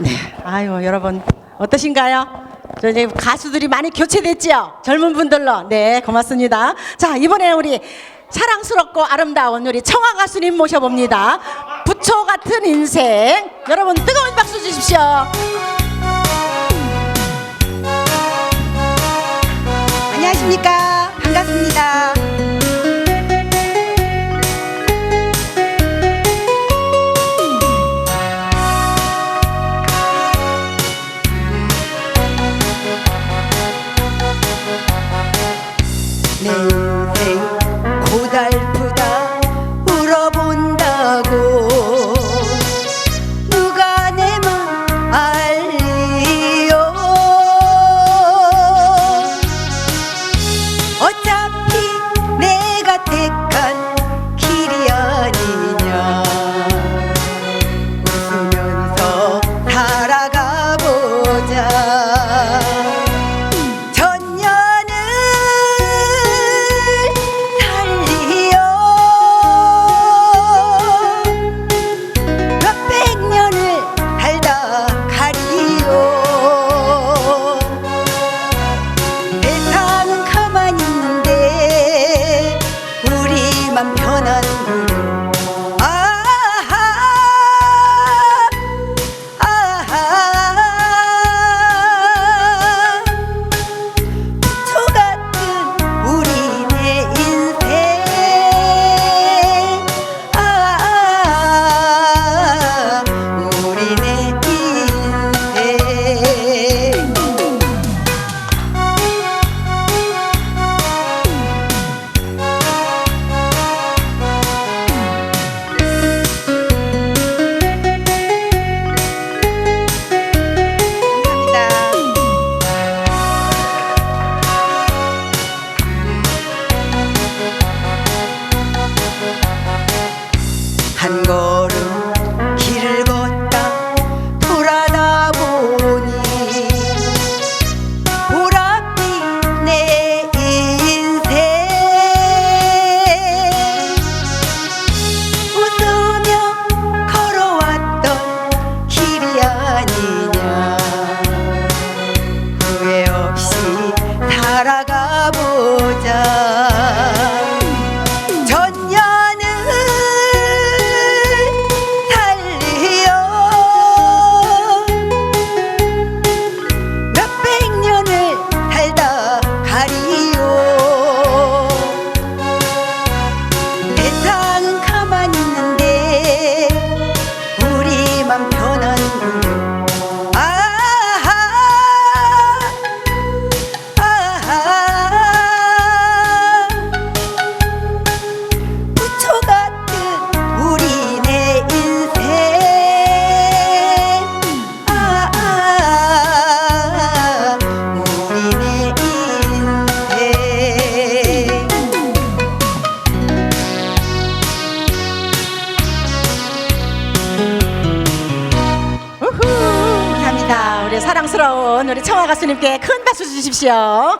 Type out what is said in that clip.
네, 아유 여러분 어떠신가요? 저 이제 가수들이 많이 교체됐지요. 젊은 분들로. 네, 고맙습니다. 자 이번에 우리 사랑스럽고 아름다운 우리 청아 가수님 모셔봅니다. 부초 같은 인생. 여러분 뜨거운 박수 주십시오. 안녕하십니까. 반갑습니다. 사랑스러운 우리 청아 가수님께 큰 박수 주십시오.